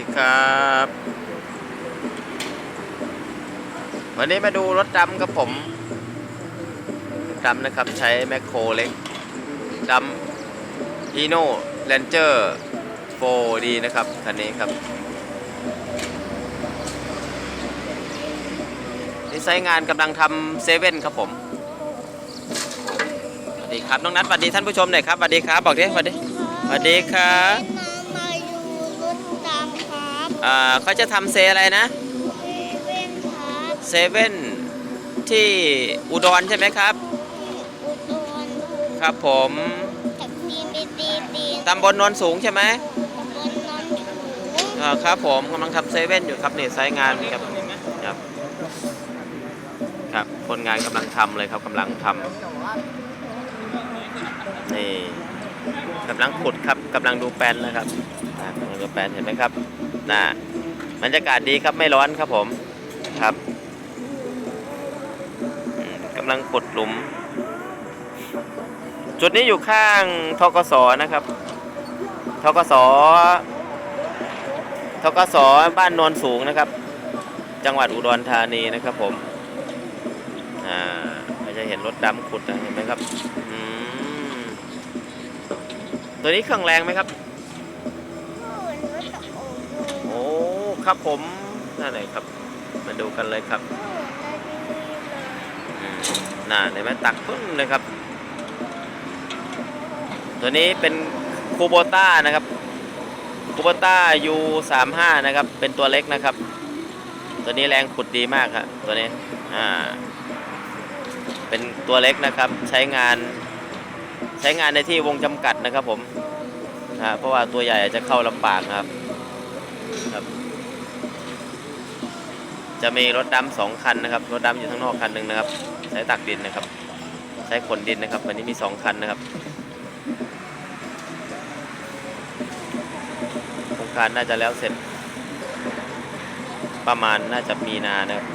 ดีครับ วันนี้มาดูรถดำครับผมดำนะครับใช้แมคโครเล็กดำฮีโน่แลนเจอร์โฟดีนะครับ คันนี้ครับนี่ไซต์งานกำลังทำเซเว่นครับผมสวัสดีครับ น้องนัทสวัสดีท่านผู้ชมหน่อยครับสวัสดีครับ บอกดิสวัสดีสวัสดีครับ อ่าเขาจะทำเซอะไรนะเซเว่นครับเซเว่นที่อุดรใช่ไหมครับอุดรครับผมกับตีนตีตีตีนตำบลโนนสูงใช่ไหมตำบลนอนถูอ่าครับผมกำลังทำเซเว่นอยู่ครับนี่ไซต์งานครับครับ ครับคนงานกำลังทำเลยครับกำลังทำนี่กำลังขุดครับกำลังดูแปลนเลยครับอ่ากำลังดูแปลนเห็นไหมครับ นะบรรยากาศดีครับไม่ร้อนครับผมครับกำลังขุดหลุม จุดนี้อยู่ข้างทกสนะครับทกสทกสบ้านโนนสูงนะครับ จังหวัดอุดรธานีนะครับผมอ่าเราจะเห็นรถดำขุดนะเห็นไหมครับตัวนี้เครื่องแรงไหมครับ โอ้ ครับผมนั่นเลยครับ มาดูกันเลยครับอืมน่าเห็นไหมตักพึ่งเลยครับ ตัวนี้เป็นคูโบต้านะครับคูโบต้า U 3 5นะครับ เป็นตัวเล็กนะครับ ตัวนี้แรงขุดดีมากครับตัวนี้อ่าเป็นตัวเล็กนะครับใช้งานใช้งานในที่วงจำกัดนะครับผมนะฮะเพราะว่าตัวใหญ่อาจจะเข้าลำบากนะครับครับ จะมีรถดำสองคันนะครับ รถดำอยู่ข้างนอกคันหนึ่งนะครับ ใช้ตักดินนะครับ ใช้ขนดินนะครับ วันนี้มีสองคันนะครับโครงการน่าจะแล้วเสร็จ ประมาณน่าจะมีนานะครับ